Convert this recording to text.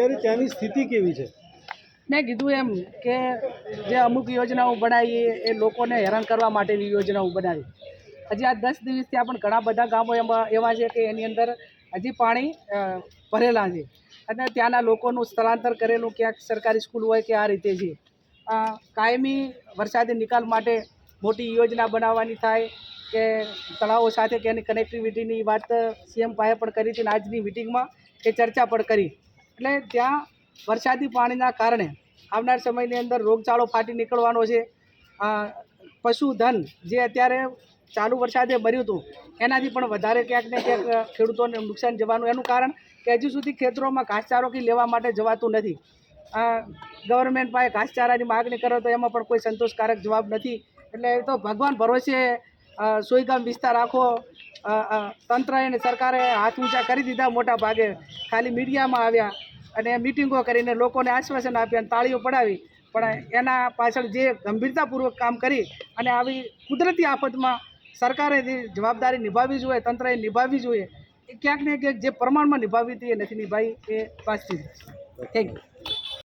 અત્યારે ત્યાંની સ્થિતિ કેવી છે? મેં કીધું એમ કે જે અમુક યોજનાઓ બનાવી એ લોકોને હેરાન કરવા માટેની યોજનાઓ બનાવી. હજી આ દસ દિવસથી પણ ઘણા બધા ગામો એમાં એવા છે કે એની અંદર હજી પાણી ભરેલા છે. અને ત્યાંના લોકોનું સ્થળાંતર કરેલું ક્યાંક સરકારી સ્કૂલ હોય કે આ રીતે છે. કાયમી વરસાદી નિકાલ માટે મોટી યોજના બનાવવાની થાય કે તળાવો સાથે કે એની કનેક્ટિવિટીની વાત સીએમ પાસે પણ કરી હતી અને આજની મિટિંગમાં એ ચર્ચા પણ કરી. એટલે ત્યાં વરસાદી પાણીના કારણે આવનાર સમયની અંદર રોગચાળો ફાટી નીકળવાનો છે. પશુધન જે અત્યારે ચાલુ વરસાદે મર્યું હતું, એનાથી પણ વધારે ક્યાંક ને ક્યાંક ખેડૂતોને નુકસાન જવાનું. એનું કારણ કે હજુ સુધી ખેતરોમાં ઘાસચારો કે લેવા માટે જવાતું નથી. ગવર્મેન્ટ પાસે ઘાસચારાની માગણી કરો તો એમાં પણ કોઈ સંતોષકારક જવાબ નથી. એટલે એ તો ભગવાન ભરોસે સોયગામ વિસ્તાર આખો તંત્ર અને સરકારે હાથ ઊંચા કરી દીધા મોટા ભાગે. ખાલી મીડિયામાં આવ્યા. અને મિટિંગો કરીને લોકોને આશ્વાસન આપ્યા અને તાળીઓ પડાવી. પણ એના પાછળ જે ગંભીરતાપૂર્વક કામ કરી અને આવી કુદરતી આફતમાં સરકારે જવાબદારી નિભાવવી જોઈએ, તંત્રએ નિભાવવી જોઈએ, એ ક્યાંક ને ક્યાંક જે પ્રમાણમાં નિભાવવી હતી એ નથી નિભાવી એ પાછી થેન્ક યુ